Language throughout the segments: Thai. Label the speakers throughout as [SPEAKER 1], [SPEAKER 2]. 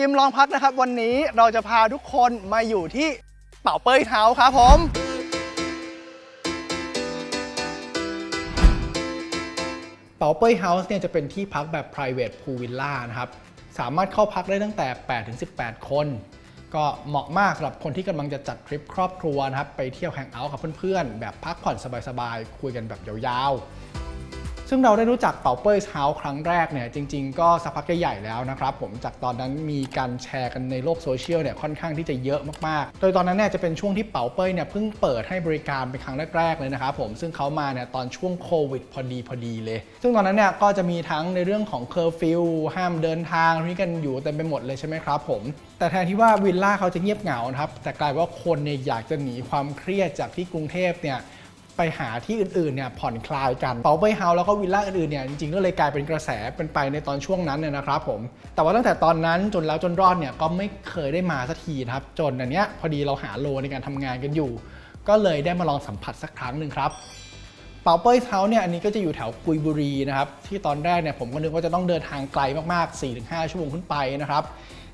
[SPEAKER 1] ยิมลองพักนะครับ วันนี้เราจะพาทุกคนมาอยู่ที่เป่าเป้ยเท้าครับผมเป่าเป้ยเฮาส์เนี่ยจะเป็นที่พักแบบ private pool villa นะครับ สามารถเข้าพักได้ตั้งแต่8-18 คน ก็เหมาะมากสำหรับคนที่กำลังจะจัดทริปครอบครัวนะครับ ไปเที่ยวแฮงเอาท์กับเพื่อนๆ แบบพักผ่อนสบายๆ คุยกันแบบยาวๆ ซึ่งเราได้รู้จักเป่าเป้ยเฮาครั้งแรกเนี่ยจริง ๆ ก็สักพักใหญ่ๆแล้วนะครับผมจากตอนนั้นมีการแชร์กันในโลกโซเชียลเนี่ยค่อนข้างที่จะเยอะมากๆ โดยตอนนั้นเนี่ยจะเป็นช่วงที่เป่าเป้ยเนี่ยเพิ่งเปิดให้บริการเป็นครั้งแรกๆเลยนะครับผมซึ่งเขามาเนี่ยตอนช่วงโควิดพอดีพอดีเลย ซึ่งตอนนั้นเนี่ยก็จะมีทั้งในเรื่องของเคอร์ฟิวห้ามเดินทางที่กันอยู่เต็มไปหมดเลยใช่ไหมครับผมแต่แทนที่ว่าวิลล่าเขาจะเงียบเหงานะครับแต่กลายว่าคนเนี่ยอยากจะหนีความเครียดจากที่กรุงเทพเนี่ย ไปหาที่อื่นๆเนี่ยผ่อนคลายกันเปาเป้ยเฮาส์แล้วก็วิลล่าอื่นๆเนี่ยจริงๆก็เลยกลายเป็นกระแสเป็นไปในตอนช่วงนั้นเนี่ยนะครับผมแต่ว่าตั้งแต่ตอนนั้นจนแล้วจนรอดเนี่ยก็ไม่เคยได้มาสักทีนะครับจนอันเนี้ยพอดีเราหาโลในการทำงานกันอยู่ ก็เลยได้มาลองสัมผัสสักครั้งหนึ่งครับเปาเป้ยเฮาส์เนี่ยอันนี้ก็จะอยู่แถวกุยบุรีนะครับที่ตอนแรกเนี่ยผมก็นึกว่าจะต้องเดินทางไกลมากๆ 4-5 ชั่วโมงขึ้นไปนะครับ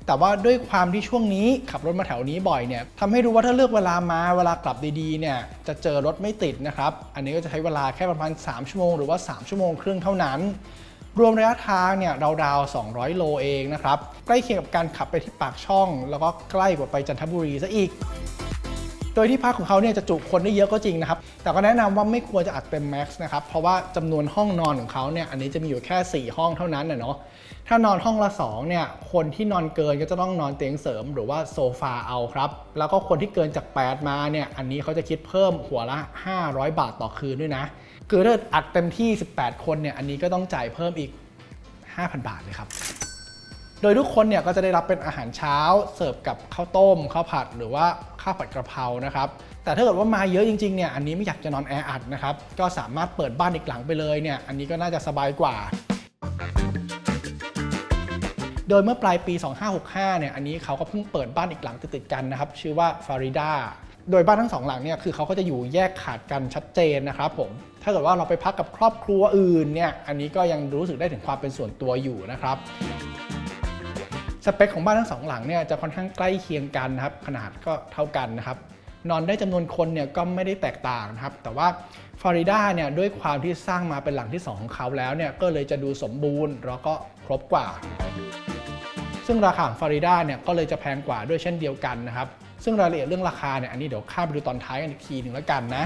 [SPEAKER 1] แต่ว่าด้วยความที่ช่วงนี้ขับรถมาแถวนี้บ่อยเนี่ยทำให้รู้ว่าถ้าเลือกเวลามาเวลากลับดีๆเนี่ยจะเจอรถไม่ติดนะครับ อันนี้ก็จะใช้เวลาแค่ประมาณ 3 ชั่วโมงหรือว่า 3 ชั่วโมงครึ่งเท่านั้น รวมระยะทางเนี่ยราวๆ 200 โลเองนะครับ ใกล้เคียงกับการขับไปที่ปากช่อง แล้วก็ใกล้กว่าไปจันทบุรีซะอีก โดยที่พักของเขาเนี่ยจะจุคนได้เยอะก็จริงนะครับ แต่ก็แนะนำว่าไม่ควรจะอัดเต็มแม็กซ์นะครับ เพราะว่าจำนวนห้องนอนของเขาเนี่ย อันนี้จะมีอยู่แค่ 4 ห้องเท่านั้นนะเนาะ ถ้านอนห้องละ 2 เนี่ย คนที่นอนเกินก็จะต้องนอนเตียงเสริมหรือว่าโซฟาเอาครับ แล้วก็คนที่เกินจาก 8 มาเนี่ย อันนี้เขาจะคิดเพิ่มหัวละ 500 บาทต่อคืนด้วยนะ คือถ้าอัดเต็มที่ 18 คนเนี่ย อันนี้ก็ต้องจ่ายเพิ่มอีก 5,000 บาทเลยครับ ดยทุกคนเนี่ยก็จะได้รับเป็นอาหารเช้า เสิร์ฟกับข้าวต้มข้าวผัดหรือว่าข้าวผัดกระเพรานะครับแต่ถ้าเกิดว่ามาเยอะจริงๆเนี่ยอันนี้ไม่อยากจะนอนแออัดนะครับก็สามารถเปิดบ้านอีกหลังไปเลยเนี่ยอันนี้ก็น่าจะสบายกว่าโดยเมื่อปลายปี 2565 เนี่ย อันนี้เขาก็เพิ่งเปิดบ้านอีกหลังติดๆกันนะครับ ชื่อว่าฟาริดา โดยบ้านทั้งสองหลังเนี่ย คือเขาก็จะอยู่แยกขาดกันชัดเจนนะครับผม ถ้าเกิดว่าเราไปพักกับครอบครัวอื่นเนี่ย อันนี้ก็ยังรู้สึกได้ถึงความเป็นส่วนตัวอยู่นะครับ สเปคของบ้านทั้งสองหลังเนี่ยจะค่อนข้างใกล้เคียงกันนะครับขนาดก็เท่ากันนะครับนอนได้จำนวนคนเนี่ยก็ไม่ได้แตกต่างนะครับแต่ว่าฟลอริดาเนี่ยด้วยความที่สร้างมาเป็นหลังที่ 2 ของเขาแล้วเนี่ยก็เลยจะดูสมบูรณ์แล้วก็ครบกว่า ซึ่งราคาของฟลอริดาเนี่ยก็เลยจะแพงกว่าด้วยเช่นเดียวกันนะครับซึ่งรายละเอียดเรื่องราคาเนี่ยอันนี้เดี๋ยวข้ามไปดูตอนท้ายกันอีกทีหนึ่งแล้วกันนะ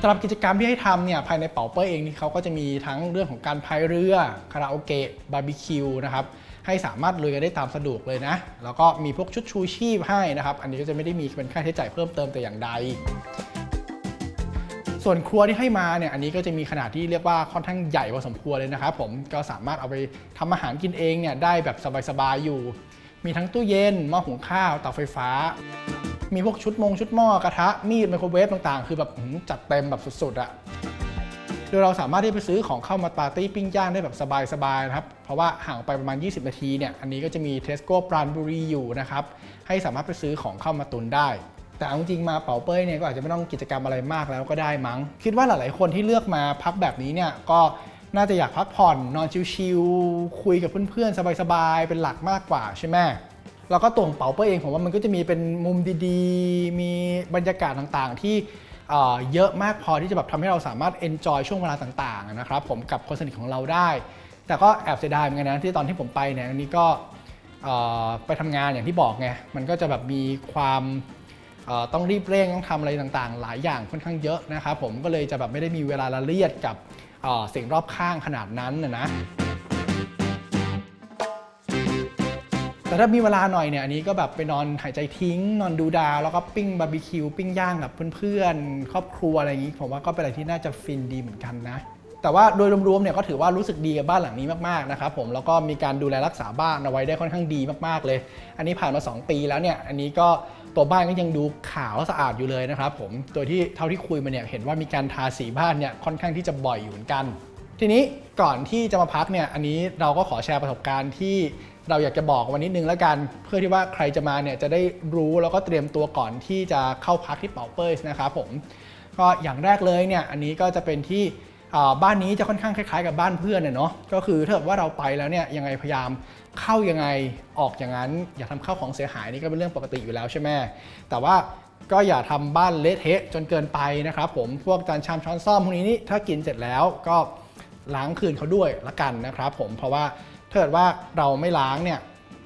[SPEAKER 1] สำหรับกิจกรรมที่ให้ทำเนี่ยภายในเป๋าเป้ยเองนี่เขาก็จะมีทั้งเรื่องของการพายเรือคาราโอเกะบาร์บีคิวนะครับ ให้สามารถลุยกันได้ตามสะดวกเลยนะ แล้วก็มีพวกชุดชูชีพให้นะครับ อันนี้ก็จะไม่ได้มีเป็นค่าใช้จ่ายเพิ่มเติมแต่อย่างใดส่วนครัวที่ให้มาเนี่ยอันนี้ก็จะมีขนาดที่เรียกว่าค่อนข้างใหญ่พอสมควรเลยนะครับผมก็สามารถเอาไปทำอาหารกินเองเนี่ยได้แบบสบายๆอยู่ มีทั้งตู้เย็นหม้อหุงข้าวเตาไฟฟ้า มีพวกชุดมงชุดหม้อกระทะมีดไมโครเวฟต่างๆ คือแบบจัดเต็มแบบสุดๆอะ โดยเราสามารถที่ไปซื้อของเข้ามาปาร์ตี้ปิ้งย่างได้แบบสบายๆนะครับ เพราะว่าห่างไปประมาณ 20 นาทีเนี่ยอันนี้ก็จะมีเทสโก้ปราณบุรีอยู่นะครับให้สามารถไปซื้อของเข้ามาตุนได้แต่เอาจริงมาเป๋าเป้ยเนี่ยก็อาจจะไม่ต้องกิจกรรมอะไรมากแล้วก็ได้มั้ง คิดว่าหลาย ๆ คนที่เลือกมาพักแบบนี้เนี่ยก็น่าจะอยากพักผ่อนนอนชิลๆคุยกับเพื่อน ๆ สบาย ๆ เป็นหลักมากกว่าใช่ไหมแล้วก็ตัวของเป๋าเป้ยเองผมว่ามันก็จะมีเป็นมุมดี ๆ มีบรรยากาศต่าง ๆ ที่ เเยอะมากพอที่จะแบบทำให้เราสามารถ enjoy ช่วงเวลาต่างๆนะครับผมกับคนสนิทของเราได้ แต่ก็แอบเสียดายเหมือนกันนะที่ตอนที่ผมไปเนี่ยอันนี้ก็ไปทำงานอย่างที่บอกไงมันก็จะแบบมีความต้องรีบเร่งต้องทำอะไรต่างๆ หลายอย่างค่อนข้างเยอะนะครับผมก็เลยจะแบบไม่ได้มีเวลาละเลียดกับสิ่งรอบข้างขนาดนั้นนะนะ แต่ถ้ามีเวลาหน่อยเนี่ยอันนี้ก็แบบไปนอนหายใจทิ้ง นอนดูดาว แล้วก็ปิ้งบาร์บีคิวปิ้งย่างกับเพื่อนๆ ครอบครัวอะไรอย่างนี้ ผมว่าก็เป็นอะไรที่น่าจะฟินดีเหมือนกันนะ แต่ว่าโดยรวมๆเนี่ยก็ถือว่ารู้สึกดีกับบ้านหลังนี้มากๆนะครับผมแล้วก็มีการดูแลรักษาบ้านเอาไว้ได้ค่อนข้างดีมากๆเลย อันนี้ผ่านมา 2 ปีแล้วเนี่ยอันนี้ก็ตัวบ้านก็ยังดูขาวสะอาดอยู่เลยนะครับผมโดยที่เท่าที่คุยมาเนี่ยเห็นว่ามีการทาสีบ้านเนี่ยค่อนข้างที่จะบ่อยอยู่เหมือนกัน ทีนี้ก่อนที่จะมาพักเนี่ยอันนี้เราก็ขอแชร์ประสบการณ์ที่ เราอยากจะบอกวันนิดนึงแล้วกัน เพื่อที่ว่าใครจะมาเนี่ยจะได้รู้แล้วก็เตรียมตัวก่อนที่จะเข้าพักที่เป่าเปยนะครับผมก็อย่างแรกเลยเนี่ยอันนี้ก็จะเป็นที่บ้านนี้จะค่อนข้างคล้ายๆ กับบ้านเพื่อนเน่ยเนาะก็คือถ้าว่าเราไปแล้วเนี่ยยังไงพยายามเข้ายังไงออกอย่างนั้น อย่าทำเข้าของเสียหายนี่ก็เป็นเรื่องปกติอยู่แล้วใช่ไหมแต่ว่าก็อย่าทำบ้านเละเทะจนเกินไปนะครับผมพวกจานชามช้อนซ่อมพวกนี้นี่ถ้ากินเสร็จแล้วก็ล้างคืนเขาด้วยละกันนะครับผมเพราะว่า ถ้าเกิดว่าเราไม่ล้างเนี่ย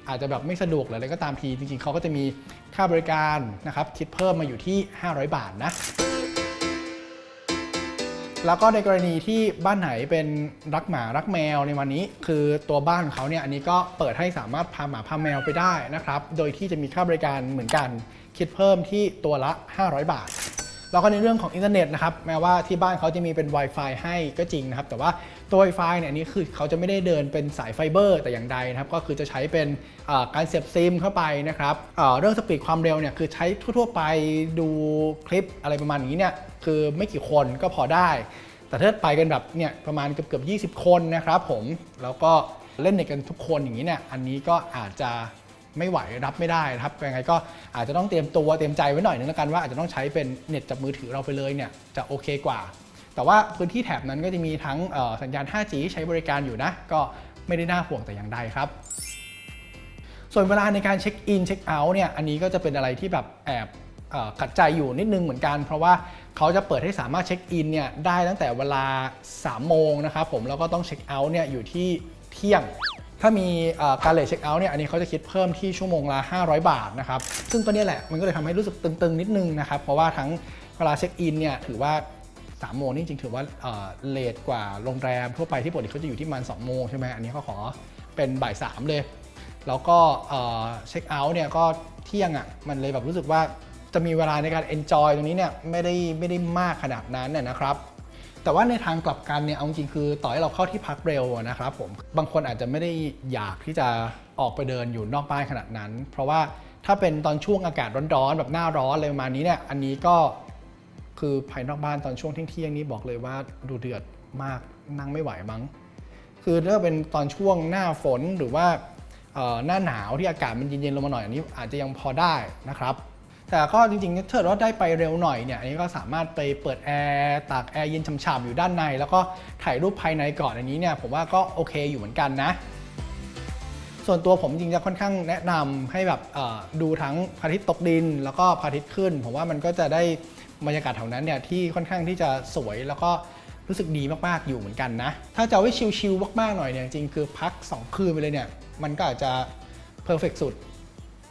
[SPEAKER 1] อาจจะแบบไม่สะดวกหรืออะไรก็ตามทีจริงๆเขาก็จะมีค่าบริการนะครับคิดเพิ่มมาอยู่ที่ 500 บาทนะแล้วก็ในกรณีที่บ้านไหนเป็นรักหมารักแมวในวันนี้ คือตัวบ้านของเขาเนี่ยอันนี้ก็เปิดให้สามารถพาหมาพาแมวไปได้นะครับ โดยที่จะมีค่าบริการเหมือนกัน คิดเพิ่มที่ตัวละ 500 บาท แล้วก็ในเรื่องของอินเทอร์เน็ตนะครับแม้ว่าที่บ้านเขาจะมีเป็น Wi-Fi ให้ก็จริงนะครับแต่ว่าตัว Wi-Fi เนี่ยอันนี้คือเขาจะไม่ได้เดินเป็นสายไฟเบอร์แต่อย่างใดนะครับก็คือจะใช้เป็นการเสียบซิมเข้าไปนะครับเอ่อเรื่องสปีดความเร็วเนี่ยคือใช้ทั่วๆไปดูคลิปอะไรประมาณนี้เนี่ยคือไม่กี่คนก็พอได้ แต่ถ้าไปกันแบบเนี่ยประมาณเกือบเกือบ20 คนนะครับผมแล้วก็เล่นเน็ตกันทุกคนอย่างนี้เนี่ยอันนี้ก็อาจจะ ไม่ไหวรับไม่ได้นะครับยังไงก็อาจจะต้องเตรียมตัวเตรียมใจไว้หน่อยนึงแล้วกันว่าอาจจะต้องใช้เป็นเน็ตจากมือถือเราไปเลยเนี่ยจะโอเคกว่า แต่ว่าพื้นที่แถบนั้นก็จะมีทั้งสัญญาณ 5G ใช้บริการอยู่นะ ก็ไม่ได้น่าห่วงแต่อย่างใดครับส่วนเวลาในการเช็คอินเช็คเอาท์เนี่ยอันนี้ก็จะเป็นอะไรที่แบบแอบขัดใจอยู่นิดนึงเหมือนกัน เพราะว่าเขาจะเปิดให้สามารถเช็คอินเนี่ยได้ตั้งแต่เวลา 3 โมงนะครับผมแล้วก็ต้องเช็คเอาท์เนี่ยอยู่ที่เที่ยง ถ้ามีการเลทเช็คเอาท์เนี่ย อันนี้เขาจะคิดเพิ่มที่ชั่วโมงละ 500 บาทนะครับ ซึ่งตัวเนี้ยแหละ มันก็เลยทำให้รู้สึกตึงๆ นิดนึงนะครับ เพราะว่าทั้งเวลาเช็คอินเนี่ย ถือว่า3โมงนี่จริงถือว่าเลทกว่าโรงแรมทั่วไปที่ปกติเขาจะอยู่ที่มาณ2โมงใช่ไหมอันนี้เขาขอเป็นบ่ายสามเลย แล้วก็เช็คเอาท์เนี่ยก็เที่ยงอะ มันเลยแบบรู้สึกว่าจะมีเวลาในการ enjoy ตรงนี้เนี่ยไม่ได้ไม่ได้มากขนาดนั้นน่ยนะครับ แต่ว่าในทางกลับกันเนี่ยเอาจริงคือต่อให้เราเข้าที่พักเร็วนะครับผมบางคนอาจจะไม่ได้อยากที่จะออกไปเดินอยู่นอกบ้านขนาดนั้น เพราะว่าถ้าเป็นตอนช่วงอากาศร้อนๆแบบหน้าร้อนอะไรประมาณนี้เนี่ยอันนี้ก็คือภายนอกบ้านตอนช่วงเที่ยงๆนี้บอกเลยว่าดูเดือดมากนั่งไม่ไหวมั้ง คือถ้าเป็นตอนช่วงหน้าฝนหรือว่าเอ่อหน้าหนาวที่อากาศมันเย็นๆลงมาหน่อยอันนี้อาจจะยังพอได้นะครับ แต่ก็จริงๆถ้าเกิดว่าได้ไปเร็วหน่อยเนี่ยอันนี้ก็สามารถไปเปิดแอร์ตากแอร์เย็นฉ่ำๆอยู่ด้านใน แล้วก็ถ่ายรูปภายในก่อนอันนี้เนี่ยผมว่าก็โอเคอยู่เหมือนกันนะส่วนตัวผมจริงๆจะค่อนข้างแนะนำให้แบบดูทั้งพระอาทิตย์ตกดิน แล้วก็พระอาทิตย์ขึ้น ผมว่ามันก็จะได้บรรยากาศแถวนั้นเนี่ยที่ค่อนข้างที่จะสวยแล้วก็รู้สึกดีมากๆอยู่เหมือนกันนะ ถ้าจะเอาไว้ชิลๆมากๆหน่อยเนี่ยจริงๆคือพัก 2 คืนไปเลยเนี่ยมันก็อาจจะเพอร์เฟกสุด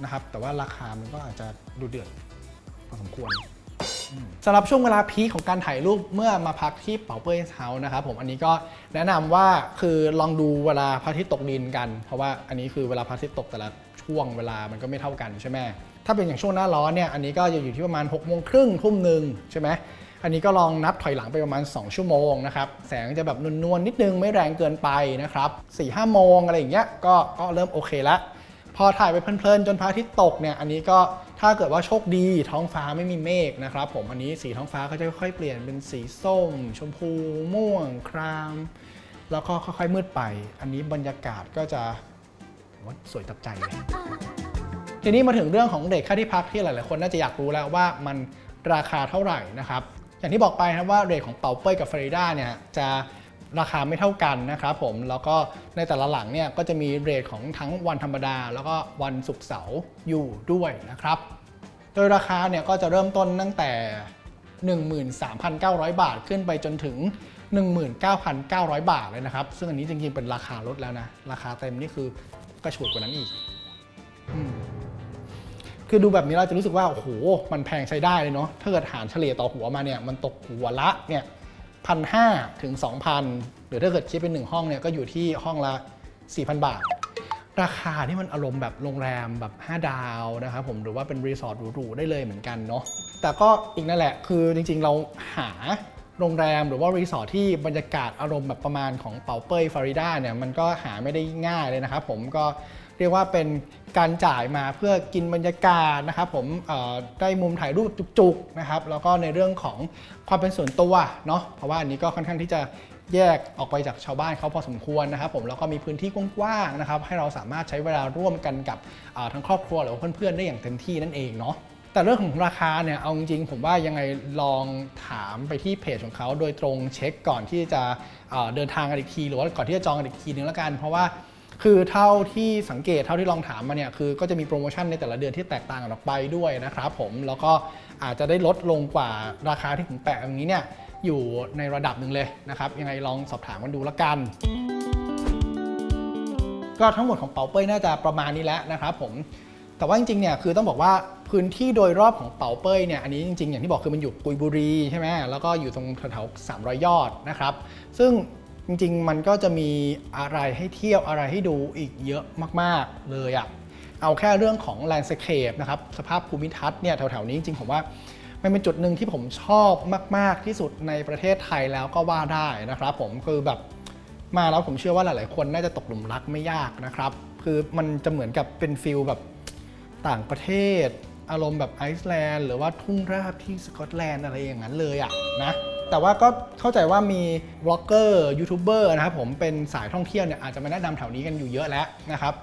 [SPEAKER 1] นะครับ แต่ว่าราคามันก็อาจจะดูเดือดพอสมควรสำหรับช่วงเวลาพีคของการถ่ายรูปเมื่อมาพักที่เป๋าเป้ยเฮาส์นะครับผมอันนี้ก็แนะนำว่าคือลองดูเวลาพระอาทิตย์ตกดินกัน เพราะว่าอันนี้คือเวลาพระอาทิตย์ตกแต่ละช่วงเวลามันก็ไม่เท่ากันใช่ไหมถ้าเป็นอย่างช่วงหน้าร้อนเนี่ยอันนี้ก็จะอยู่ที่ประมาณ6กโมงครึ่งทุ่มหนึ่งใช่ไหมอันนี้ก็ลองนับถอยหลังไปประมาณ 2 ชั่วโมงนะครับแสงจะแบบนวลๆนิดนึงไม่แรงเกินไปนะครับ4ี่ห้าโมงอะไรอย่างเงี้ยก็ก็เริ่มโอเคแล้ว พอถ่ายไปเพลินๆจนพระอาทิตย์ตกเนี่ยอันนี้ก็ถ้าเกิดว่าโชคดีท้องฟ้าไม่มีเมฆนะครับผมอันนี้สีท้องฟ้าก็จะค่อยๆเปลี่ยนเป็นสีส้ม ชมพู ม่วง คราม แล้วก็ค่อยๆมืดไป อันนี้บรรยากาศก็จะว่าสวยตับใจเลยทีนี้มาถึงเรื่องของเด็กค่าที่พักที่หลายๆคนน่าจะอยากรู้แล้วว่ามันราคาเท่าไหร่นะครับอย่างที่บอกไปนะครับว่าเรทของเป่าเป้ยกับฟลอริดาเนี่ยจะ ราคาไม่เท่ากันนะครับผมแล้วก็ในแต่ละหลังเนี่ยก็จะมีเรทของทั้งวันธรรมดา แล้วก็วันศุกร์เสาร์อยู่ด้วยนะครับ โดยราคาเนี่ยก็จะเริ่มต้นตั้งแต่ 13,900 บาทขึ้นไปจนถึง 19,900 บาทเลยนะครับ ซึ่งอันนี้จริงๆเป็นราคาลดแล้วนะ ราคาเต็มนี่คือกระฉูดกว่านั้นอีกอคือดูแบบนี้เราจะรู้สึกว่าโอ้โหมันแพงใช้ได้เลยเนาะถ้าเกิดหารเฉลี่ยต่อหัวมาเนี่ยมันตกหัวละเนี่ย พันห้าถึง 2,000 หรือถ้าเกิดคิดเป็นหนึ่งห้องเนี่ยก็อยู่ที่ห้องละ 4,000 บาท ราคาที่มันอารมณ์แบบโรงแรมแบบ 5 ดาวนะครับผมหรือว่าเป็นรีสอร์ทหรูๆได้เลยเหมือนกันเนาะแต่ก็อีกนั่นแหละคือจริงๆเราหาโรงแรมหรือว่ารีสอร์ทที่บรรยากาศอารมณ์แบบประมาณของเป่าเป้ยฟลอริดาเนี่ยมันก็หาไม่ได้ง่ายเลยนะครับผมก็ เรียกว่าเป็นการจ่ายมาเพื่อกินบรรยากาศนะครับผมได้มุมถ่ายรูปจุกๆนะครับแล้วก็ในเรื่องของความเป็นส่วนตัวเนาะเพราะว่าอันนี้ก็ค่อนข้างที่จะแยกออกไปจากชาวบ้านเขาพอสมควรนะครับผมแล้วก็มีพื้นที่กว้างๆนะครับให้เราสามารถใช้เวลาร่วมกันกับทั้งครอบครัวหรือว่าเพื่อนๆได้อย่างเต็มที่นั่นเองเนาะแต่เรื่องของราคาเนี่ยเอาจริงๆผมว่ายังไงลองถามไปที่เพจของเขาโดยตรงเช็คก่อนที่จะเดินทางกันอีกที หรือว่าก่อนที่จะจองกันอีกทีนึงแล้วกัน เพราะว่า คือเท่าที่สังเกตเท่าที่ลองถามมาเนี่ยคือก็จะมีโปรโมชั่นในแต่ละเดือนที่แตกต่างกันออกไปด้วยนะครับผมแล้วก็อาจจะได้ลดลงกว่าราคาที่ผมแปะอย่างนี้เนี่ยอยู่ในระดับหนึ่งเลยนะครับยังไงลองสอบถามกันดูละกันก็ทั้งหมดของเป๋าเป้ยน่าจะประมาณนี้แล้วนะครับผม แต่ว่าจริงๆ เนี่ยคือต้องบอกว่าพื้นที่โดยรอบของเป๋าเป้ยเนี่ยอันนี้จริงๆ อย่างที่บอกคือมันอยู่กุยบุรีใช่ไหมแล้วก็อยู่ตรงแถวๆ300ยอดนะครับ ซึ่ง จริงๆ มันก็จะมีอะไรให้เที่ยวอะไรให้ดูอีกเยอะมากๆเลยอะเอาแค่เรื่องของแลนด์สเคปนะครับสภาพภูมิทัศน์เนี่ยแถวๆนี้จริงๆผมว่ามันเป็นจุดหนึ่งที่ผมชอบมาก ๆ ที่สุดในประเทศไทยแล้วก็ว่าได้นะครับ ผมคือแบบมาแล้วผมเชื่อว่าหลาย ๆ คนน่าจะตกหลุมรักไม่ยากนะครับ คือมันจะเหมือนกับเป็นฟิลแบบต่างประเทศ อารมณ์แบบไอซ์แลนด์หรือว่าทุ่งราบที่สกอตแลนด์อะไรอย่างนั้นเลยอะนะ แต่ว่าก็เข้าใจว่ามีบล็อกเกอร์ยูทูบเบอร์นะครับผมเป็นสายท่องเที่ยวเนี่ยอาจจะมาแนะนำแถวนี้กันอยู่เยอะแล้วนะครับ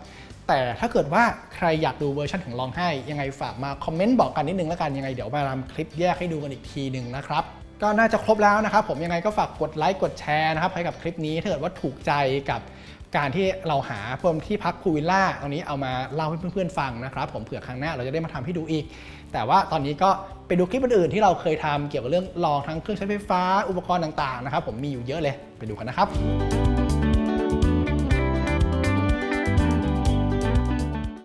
[SPEAKER 1] แต่ถ้าเกิดว่าใครอยากดูเวอร์ชันของลองให้ยังไงฝากมาคอมเมนต์บอกกันนิดนึงแล้วกันยังไงเดี๋ยวมาทำคลิปแยกให้ดูกันอีกทีหนึ่งนะครับก็น่าจะครบแล้วนะครับผมยังไงก็ฝากกดไลค์กดแชร์นะครับให้กับคลิปนี้ถ้าเกิดว่าถูกใจกับ การที่เราหาเพิ่มที่พักพูวิลล่าตรงนี้เอามาเล่าให้เพื่อนๆฟังนะครับ ผมเผื่อครั้งหน้าเราจะได้มาทำให้ดูอีก แต่ว่าตอนนี้ก็ไปดูคลิปอื่นๆที่เราเคยทำเกี่ยวกับเรื่องลองทั้งเครื่องใช้ไฟฟ้าอุปกรณ์ต่างๆนะครับผมมีอยู่เยอะเลยไปดูกันนะครับ